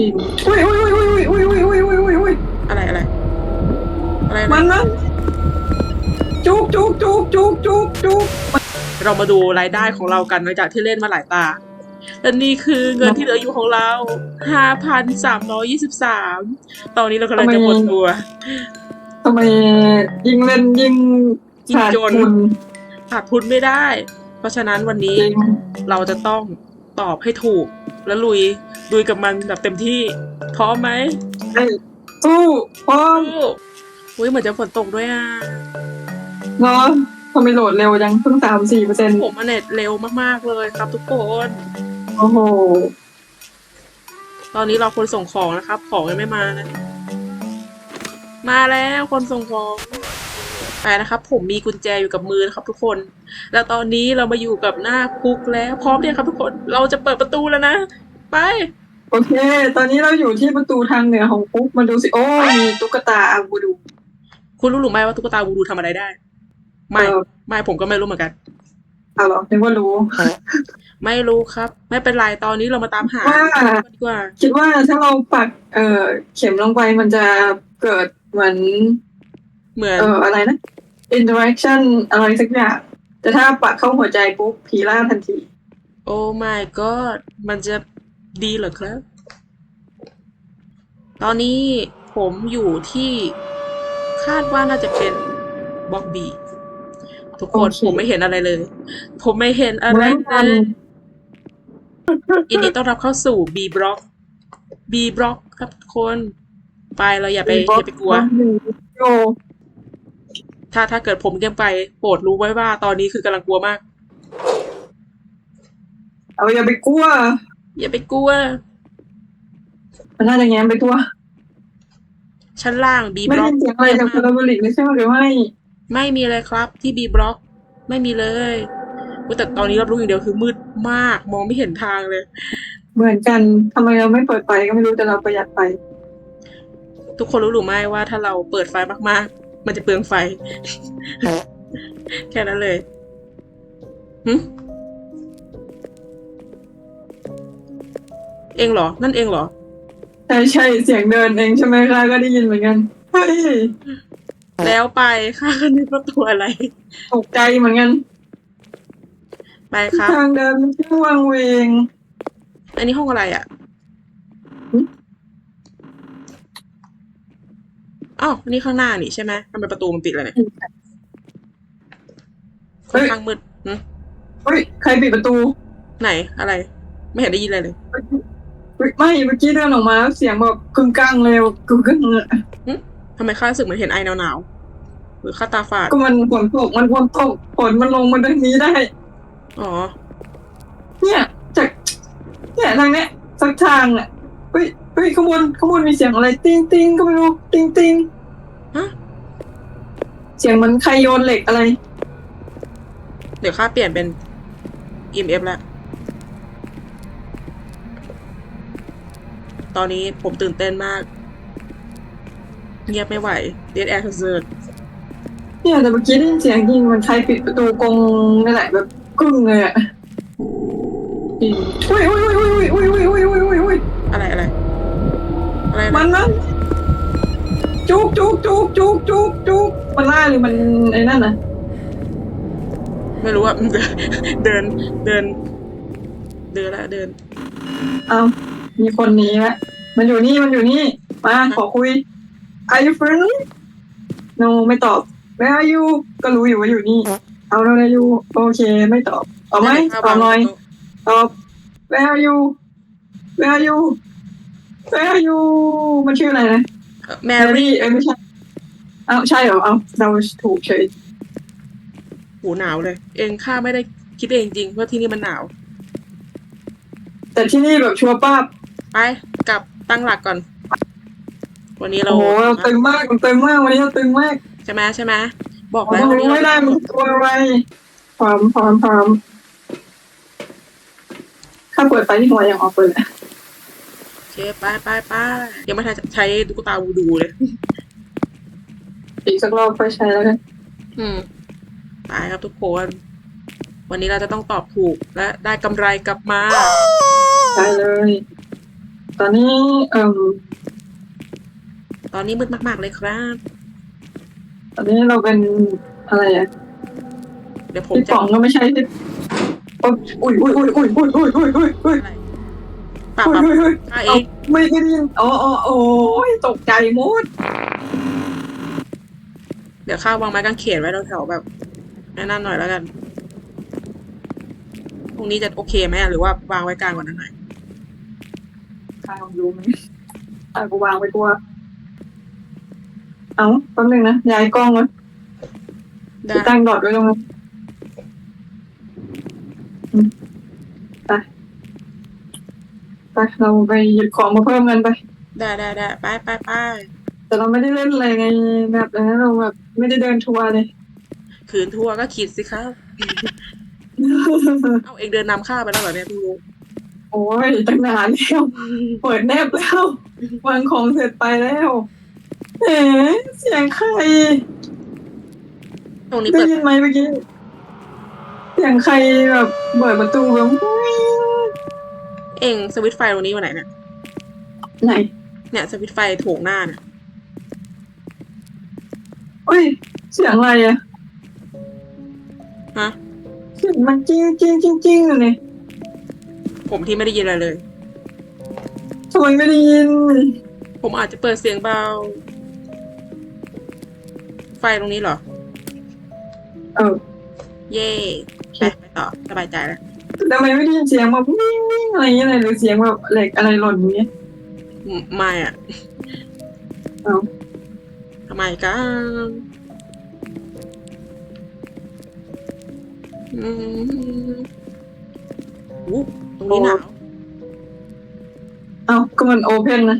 จริงอุ้ยอุ้ยอุ้ยอุ้ยอุ้ยอุ้ยอุ้ยอุ้ยอุ้ยอุ้ยอะไรอะไรอะไรมันะนนะจุกจุกจุกจุกจุกจุกเรามาดูรายได้ของเรากันหลังจากที่เล่นมาหลายตาและนี่คือเงินที่เหลืออยู่ของเรา5,323ตอนนี้เรากำลังจะหมดตัวทำไมยิ่งเล่นยิ่งยิ่งขาดจนทุนขาดทุนไม่ได้ เพราะฉะนั้นวันนี้จริงเราจะต้องตอบให้ถูกและลุย ลุยกับมันแบบเต็มที่พร้อมไหมไอ้สู้พร้อมอุ้ยเหมือนจะฝนตกด้วยอะเนาะทำไมโหลดเร็วจังเพิ่งสามสี่เปอร์เซ็นต์ผมมันเน็ตเร็วมากๆเลยครับทุกคนโอ้โหตอนนี้เราคนส่งของนะครับ ของยังไม่มานะมาแล้วคนส่งของไปนะครับ ผมมีกุญแจอยู่กับมือนะครับ ทุกคน แล้วตอนนี้เรามาอยู่กับหน้าคุกแล้วพร้อมเนี่ยงครับ ทุกคน เราจะเปิดประตูแล้วนะ ไป โอเค ตอนนี้เราอยู่ที่ประตูทางเหนือของปุ๊บมาดูสิ โอ้มีตุ๊กตาอาบูดู คุณรู้หรือไม่ว่าตุ๊กตาวูดูทำอะไรได้ ไม่เออ ไม่ผมก็ไม่รู้เหมือนกัน เอาเหรอนึกว่ารู้ ไม่รู้ครับ ไม่เป็นไรตอนนี้เรามาตามหาว่า ดีกว่า คิดว่าถ้าเราปัก เอ่อ เข็มลงไปมันจะเกิดเหมือน เหมือนเอ่อ อะไรนะ interaction อะไรสักอย่าง แต่ถ้าปักเข้าหัวใจปุ๊บผีล่าทันที โอ้ my god มันจะ ดีเหรอครับ ตอนนี้ผมอยู่ที่คาดว่าน่าจะเป็นบล็อกบีทุกคนโอเคผมไม่เห็นอะไรเลย ผมไม่เห็นอะไรเหมือนเลกันยยินดีต้อนรับเข้าสู่ B บล็อก B บล็อกครับทุกคน ไปเราอย่าไปอย่าไปกลัวโยถ้าถ้าเกิดผมเกมไปโปรดรู้ไว้ว่าตอนนี้คือกำลังกลัวมาก เอาอย่าไปกลัว อย่าไปกลัว มันน่าจะแง้มไปทั่วชั้นล่าง B ไม่บล็ได้อกยินเสียงอะไรจากพาราโบลิกเลยใช่ไหมหรือไม่ไม่มีเลยครับ ที่ B บล็อก ไม่มีเลยอุ๊ยแต่ตอนนี้รับรู้อย่างเดียวคือมืดมาก มองไม่เห็นทางเลย เหมือนกันทำไมเราไม่เปิดไฟก็ไม่รู้แต่เราประหยัดไฟทุกคนรู้หรือไม่ว่าถ้าเราเปิดไฟมากๆ มันจะเปลืองไฟ แค่นั้นเลยหึ เองเหรอ นั่นเองเหรอ ใช่ใช่เสียงเดินเองใช่ไหมคะก็ได้ยินเหมือนกันเฮ้ยแล้วไปค่ะนึกว่าตัวอะไร ตกใจเหมือนกันไปครับ ทางเดินมันช่วงเวงอันนี้ห้องอะไรอะหึอ้าวอันนี้ข้างหน้านี่ใช่ไหมทำไมประตูมันปิดเลยเนี่ยค่อนข้างมืดหึเฮ้ยใครปิดประตู ไหนอะไร ไม่เห็นได้ยินอะไรเลยเฮ้ย ไม่เมื่อกี้เดินออกมาแล้วเสียงแบบกึ่งกลางเลยแบบกึ่งกึ่งอะทำไมข้ารู้สึกเหมือนเห็นไอหนาวๆหรือข้าตาฝาดก็มันฝนตกมันฝนตกฝนมันลงมาทางนี้ได้ อ๋อเนี่ยจากเนี่ยทางเนี้ยสักทางอะเฮ้ยเฮ้ยข้างบนข้างบนมีเสียงอะไร ติ้งติ้งก็ไม่รู้ติ้งติ้งฮะเสียงเหมือนใครโยนเหล็กอะไร เดี๋ยวข้าเปลี่ยนเป็น EMF แล้ว ตอนนี้ผมตื่นเต้นมาก เงียบไม่ไหว Dead Air Concert เนี่ยแต่เมื่อกี้ได้ยินเสียงจริงมันใครปิดประตูกรงนี่แหละแบบกึ้งเลยอะจริงอุ้ยอุ้ยอุ้ยอุ้ยอุ้ยอุ้ยอุ้ยอุ้ยอุ้ยอุ้ยอะไรอะไรอะไรมันะนนะจุกจุกจุกจุกจุกจุกมันล่าหรือมันไอ้นั่นนะไม่รู้อะเดินเดิน เดินละเดิน เอา มีคนหนี้ละมันอยู่นี่มันอยู่นี่ มาขอคุย Are you friendly No ไม่ตอบ Where are you ก็รู้อยู่ว่าอยู่นี่ เอาแล้วนะยูโอเคไม่ตอบตอบไหมตอบหน่อยตอบ Where are you Where are you Where are you มันชื่ออะไรนะแมแมรี่รี่เอ้ยไม่ใช่เอาใช่เหรอเอาเราถูกเฉยหูหนาวเลย เองข้าไม่ได้คิดเองจริงว่าที่นี่มันหนาว แต่ที่นี่แบบชัวร์ป้าบ ไปกลับตั้งหลักก่อน วันนี้เราโอ้โหเราตึงมากเราตึงมากวันนี้เราตึงมากใช่ไหมใช่ไหมบอกเราแล้ววันนี้ไม่ได้เรามันตัวอะไรพร้อมพร้อมพร้อมข้าเปิดไฟที่หัวอย่างออกเปิดโอเคไปไปไปยังไม่ทันจะใช้ตุ๊กตาวูดูเลยอีกสักรอบค่อยใช้แล้วกันอืมตายครับทุกคน วันนี้เราจะต้องตอบถูกและได้กำไรกลับมา ได้เลย ตอนนี้เอ่อตอนนี้มืดมาก ๆ เลยครับ ตอนนี้เราเป็นอะไรอะเดี๋ยวผมพี่จะป๋องก็ไม่ใช่ที่อุ้ยอุ้ยอุ้ยอุ้ยอุ้ยอุ้ยอุ้ยอุ้ยอุ้ยอะไรป่าอุ้ยป่าอุ้ยอุ้ยป่าเอเอางไม่ได้ยินอ๋ออ๋อโอ้ยตกใจหมดเดี๋ยวข้าววางไม้กางเขนไว้แถวๆแบบนั่นๆหน่อยแล้วกันพรุ่งนี้จะโอเคไหมอะหรือว่าวางไว้กลางกว่านั้นหน่อย ข้าวรู้ไหมอะกูวางไปตัว เอาแป๊บนึงนะย้ายกล้องก่อนได้ที่ตั้งดอดไว้ตรงนั้นอืมไปไปเราไปหยิบของมาเพิ่มกันไป ได้ได้ได้ไปไปไปแต่เราไม่ได้เล่นอะไรในแบบนั้นเราแบบไม่ได้เดินทัวร์เลย ขืนทัวร์ก็คิดสิครับ เอาเองเดินนำข้าไปแล้วเหรอเนี่ยพี่รู้ โอ้ยตั้งนานแล้วเปิดแนบแล้ววางของเสร็จไปแล้วเอ๋เสียงใครตรงนี้ได้เปิดยินไหมเมื่อกี้เสียงใครแบบเปิดประตูแบบเองสวิตช์ไฟตรงนี้วันไหนเนี่ยไหนเนี่ยสวิตช์ไฟโถงหน้าเนี่ยเอ้ย เสียงอะไรอะฮะเสียงมันจริงจริงจริงจริงอยู่เนี่ย ผมที่ไม่ได้ยินอะไรเลย ทำไมไม่ได้ยิน ผมอาจจะเปิดเสียงเบา ไฟตรงนี้เหรอ เออเย่ไปไปต่อสบายใจแล้ว ทำไมไม่ได้ยินเสียงแบบวิ่งวิ่งอะไรอย่างเงี้ยเลยหรือเสียงแบบเหล็กอะไรหล่นอย่างเงี้ยอืมไม่อะเอาทำไมกันอืม อู้ตรงนี้หนาวเอาก็มันโอเพนนะ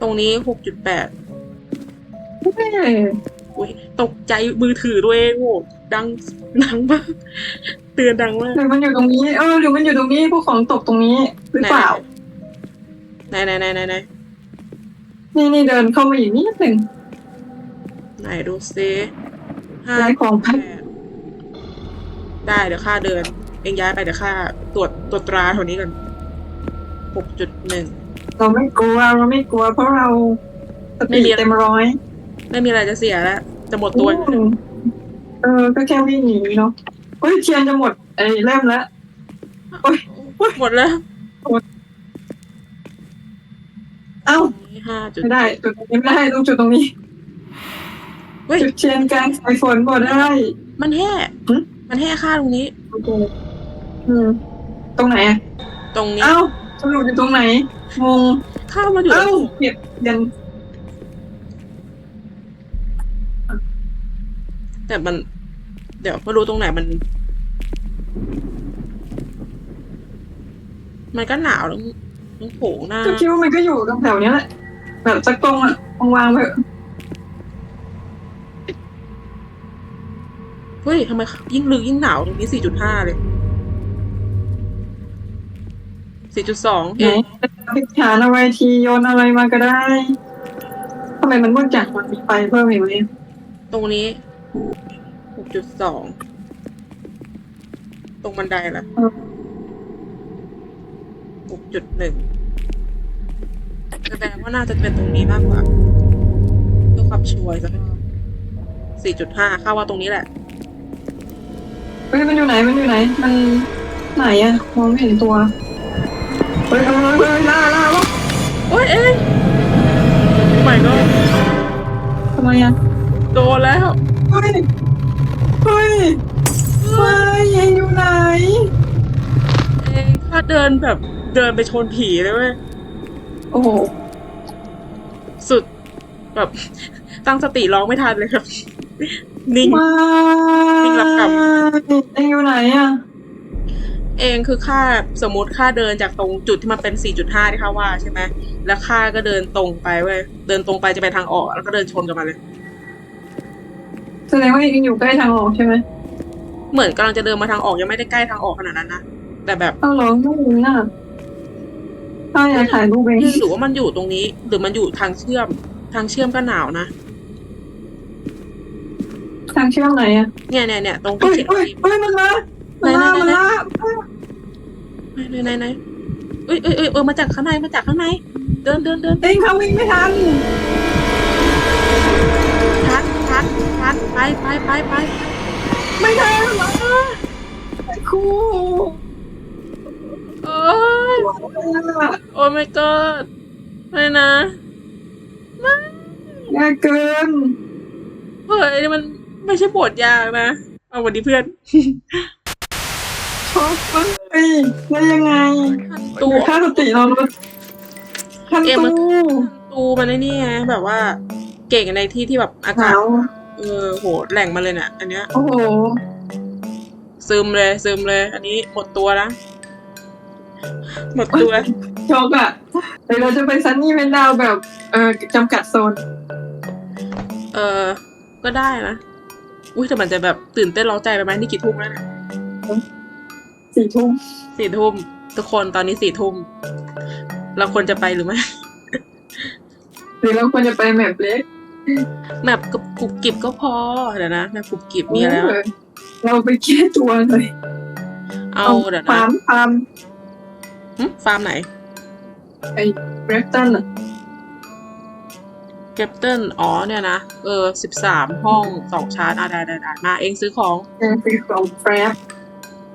ตรงนี้หกจุดแปดเฮ้ยอุ้ยตกใจมือถือด้วยโอ้ดังดังมากเตือนดังมากหรือมันอยู่ตรงนี้เออหรือมันอยู่ตรงนี้พวกของตกตรงนี้หรือเปล่าไหนไหนไหนไหนไหนนี่นี่เดินเข้ามาอีกนิดหนึ่งไหนดูซิห้าย้ายของไปแปดได้เดี๋ยวค่าเดิน เองย้ายไปเดี๋ยวค่าตรวจตรวจตราแถวนี้ก่อนหกจุดหนึ่ง เราไม่กลัวเราไม่กลัว เพราะเราสไม่ติมีอะไรเต็มร้อยไม่มีอะไรจะเสียแล้ว จะหมดตัวอืมเออ ก็แค่วิ่งหนีเนาะเฮ้ยเทียนจะหมดไอ้เล่มแล้ว หมดแล้วเอ้า ห้าจุด ไม่ได้จุดตรงนี้ไม่ได้ต้องจุดตรงนี้เฮ้ย จุดเทียนกลางสายฝนบ่ได้ มันแห่หึ มันแห่ค่าตรงนี้ โอเค อืมตรงไหนอะตรงนี้เอ้าสรุปอยู่ตรงไหนงงข้าวมันอยู่ตรเอ้างเก็บเทียนแต่มัน เดี๋ยวไม่รู้ตรงไหนมัน มันก็หนาวแล้วมันโผงหน้าก็คิดว่ามันก็อยู่ตรงแถวเนี้ยแหละแบบสักตรงอะวางๆไปเถอะเฮ้ยทำไมยิ่งลึกยิ่งหนาวตรงนี้สี่จุดห้าเลย สี่จุดสองไหนพิกฐานอะไรทีโยนอะไรมาก็ได้ทำไมมันมืดจังมันมีไฟเพิ่มอีกไหมตรงนี้หกจุดสองตรงบันไดละหกจุดหนึ่งแสดงว่าน่าจะเป็นตรงนี้มากกว่าเพื่อความชัวร์สักสี่จุดห้าเข้าว่าตรงนี้แหละเฮ้ยมันอยู่ไหนมันอยู่ไหน มันไหนอะมองไม่เห็นตัว โอ้ยเอ้ยใหม่ก็ทำไมอะโดนแล้วเฮ้ยเฮ้ยเฮ้ยยังอยู่ไหนเอ้ยถ้าเดินแบบเดินไปชนผีเลยเว้ยโอ้โหสุดแบบตั้งสติร้องไม่ทันเลยครับ นิ่งมาวิ่งรับกรรมยังอยู่ไหนอะ เองคือค่าสมมติค่าเดินจากตรงจุดที่มันเป็น 4.5 ที่ค่าว่าใช่ไหมแล้วค่าก็เดินตรงไปเว้ยเดินตรงไปจะไปทางออก แล้วก็เดินชนกันมาเลย แสดงว่ายังอยู่ใกล้ทางออกใช่ไหมเหมือนกำลังจะเดินมาทางออกยังไม่ได้ใกล้ทางออกขนาดนั้นนะแต่แบบเอ้าเหรอไม่รู้น่ะถ้าอยากถ่ายรูปเองหรือว่ามันอยู่ตรงนี้ หรือมันอยู่ทางเชื่อม ทางเชื่อมก็หนาวนะทางเชื่อมไหนอะเนี่ยเนี่ยเนี่ยตรงที่เฮ้ยเขียนเฮ้ยเฮ้ยมันมา มันมามันมาไหนไหนไหนไหนอ้ยเอ้ยเอ้ยเออมาจากข้างในมาจากข้างใน เดินเดินเดินเองเขาวิ่งไม่ทันทันทันทันไปไปไปไปไม่ทันหรอไอ้ครูโอ้ยโอ้ my god ไม่นะยากเกินเฮ้ยนี่มันไม่ใช่บทยากนะ เอาวันนี้เพื่อนช็อก เลยได้ยังไงตูค่าสติเราลดทันเอ็มมัน ตู้ตูมันไอ้นี่ไงแบบว่า เก่งในที่ที่แบบอาหกาศนาวเออโหแหล่งมาเลยเนี่ยอันเนี้ย โอ้โห ซึมเลยซึมเลย อันนี้หมดตัวนะหมดตัว ช็อกอะเดี๋ยวเราจะไปซันนี่เวนดาวแบบ เออจำกัดโซน เออ ก็ได้นะ อุ้ยแต่มันจะแบบตื่นเต้นร้องใจไปไหมนี่กี่ทุ่มแล้วเนี่ย สี่ทุ่มสี่ทุ่มทุกคนตอนนี้สี่ทุ่มเราควรจะไปหรือไม่หรือเราควรจะไปแมปเล็กแมปกรุบกรุบกริบก็พอเดี๋ยวนะแมปกรุบกริบมีอะไรเอวะอเราไปแก้ตัวเลยเอาเดี๋ยวนะฟาร์มฟาร์มหึฟาร์มไหนไอ้เบรกตันอะเกปเติลอ๋อเนี่ยนะ เออสิบสามห้องสองชั้นอะได้ได้ได้มาเองซื้อของยังเป็นของแฟรบ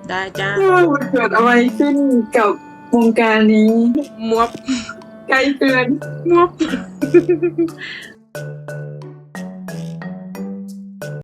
ได้จ้ามันเกิดอะไรขึ้นกับวงการนี้มวบไกลเกินมวบ